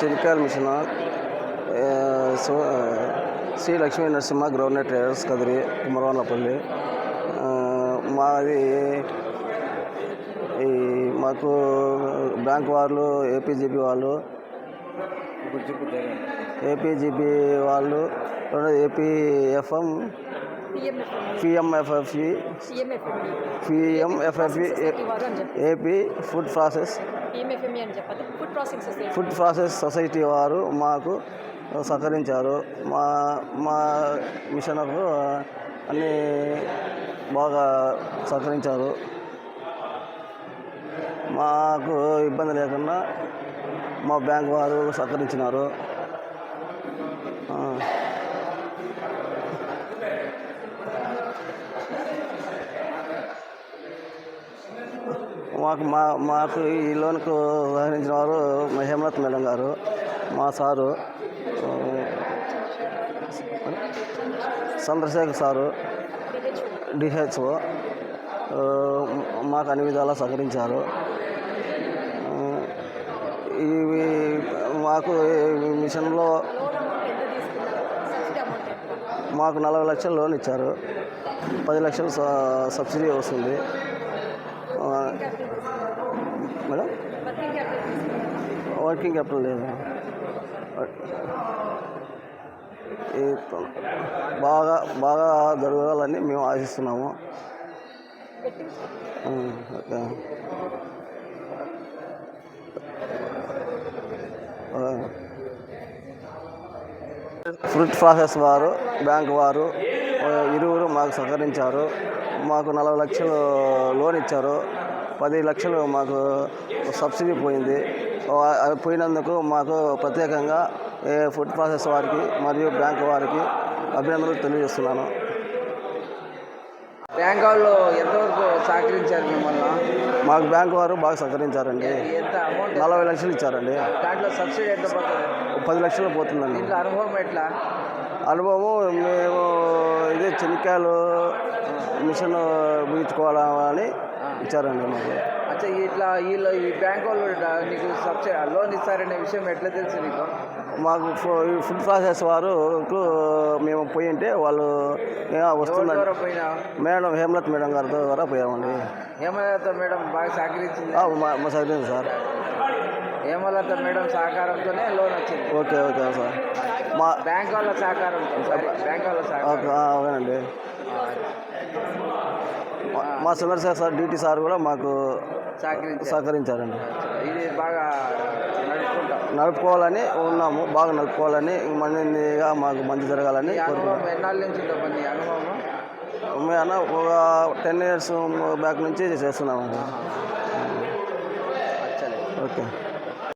చెనిక్కాయల machine Shri Lakshmi Narasimha ground traders Kadiri Kumaravanapalli మాది ఈ మాకు బ్యాంక్ వాళ్ళు ఏపీజీబీ వాళ్ళు ఏపీజీబీ వాళ్ళు APFM PMFFE PMFFE AP food process food process society వారు మాకు సహకరించారు. మా మా మిషన్కు అన్నీ బాగా సహకరించారు. మాకు ఇబ్బంది లేకుండా మా బ్యాంక్ వారు సహకరించినారు. మాకు మా మాకు ఈ లోన్కు వ్యవహరించిన వారు మా మేడం గారు మా సారు చంద్రశేఖర్ సారు డిహెచ్ఓ మాకు అన్ని విధాలా సహకరించారు. ఇవి మాకు మిషన్లో మాకు నలభై లక్షలు లోన్ ఇచ్చారు. పది లక్షలు సబ్సిడీ వస్తుంది. మేడం వర్కింగ్ క్యాపిటల్ లేదు. ఈ బాగా బాగా జరగాలని మేము ఆశిస్తున్నాము. ఓకే. ఫ్రూట్ ప్రాసెస్ వారు బ్యాంక్ వారు ఇరువురు మాకు సహకరించారు. మాకు నలభై లక్షలు లోన్ ఇచ్చారు. పది లక్షలు మాకు సబ్సిడీ పోయింది. అది పోయినందుకు మాకు ప్రత్యేకంగా ఫుడ్ ప్రాసెస్ వారికి మరియు బ్యాంక్ వారికి అభినందనలు తెలియజేస్తున్నాను. బ్యాంక్ వాళ్ళు ఎంతవరకు సహకరించారు మిమ్మల్ని మాకు బ్యాంక్ వారు బాగా సహకరించారండి. ఎంత అమౌంట్? నలభై లక్షలు ఇచ్చారండి. దాంట్లో సబ్సిడీ ఎంత పోతుంది? పది లక్షలు పోతుందండి. దీంట్లో అనుభవం ఎట్లా? అనుభవం మేము ఇది చెనిక్కాయలు మిషన్ బీచుకోవాలని ఇచ్చారండి మాకు. అచ్చా ఇట్లా వీళ్ళు ఈ బ్యాంక్ వాళ్ళు నీకు సబ్సిడీ లోన్ ఇస్తారనే విషయం ఎట్లా తెలుసు నీకు? మాకు ఫుడ్ ప్రాసెస్ వారు మేము పోయి ఉంటే వాళ్ళు "ఏ, వస్తుందండి ఎవరు పోయినా? మేడం హేమలత్ మేడం గారి ద్వారా పోయామండి. హేమలత మేడం బాగా సహకరించింది? Side sir. హేమలత మేడం సహకారంతోనే లోన్ వచ్చింది. Okay okay sir. మా బ్యాంక్ వాళ్ళ సహకారంతో సారీ, బ్యాంక్ వాళ్ళ సహకారం అవునండి. మా- చంద్రశేఖర్ సార్ డిటి సార్ కూడా మాకు సహకరించారు. సహకరించారండి. ఇది బాగా నడుపుకోవాలని ఉన్నాము బాగా నడుపుకోవాలని మంచిగా మాకు మంచి జరగాలని మేము ఒక టెన్ ఇయర్స్ బ్యాక్ నుంచి చేస్తున్నామండి అచ్చలే ఓకే.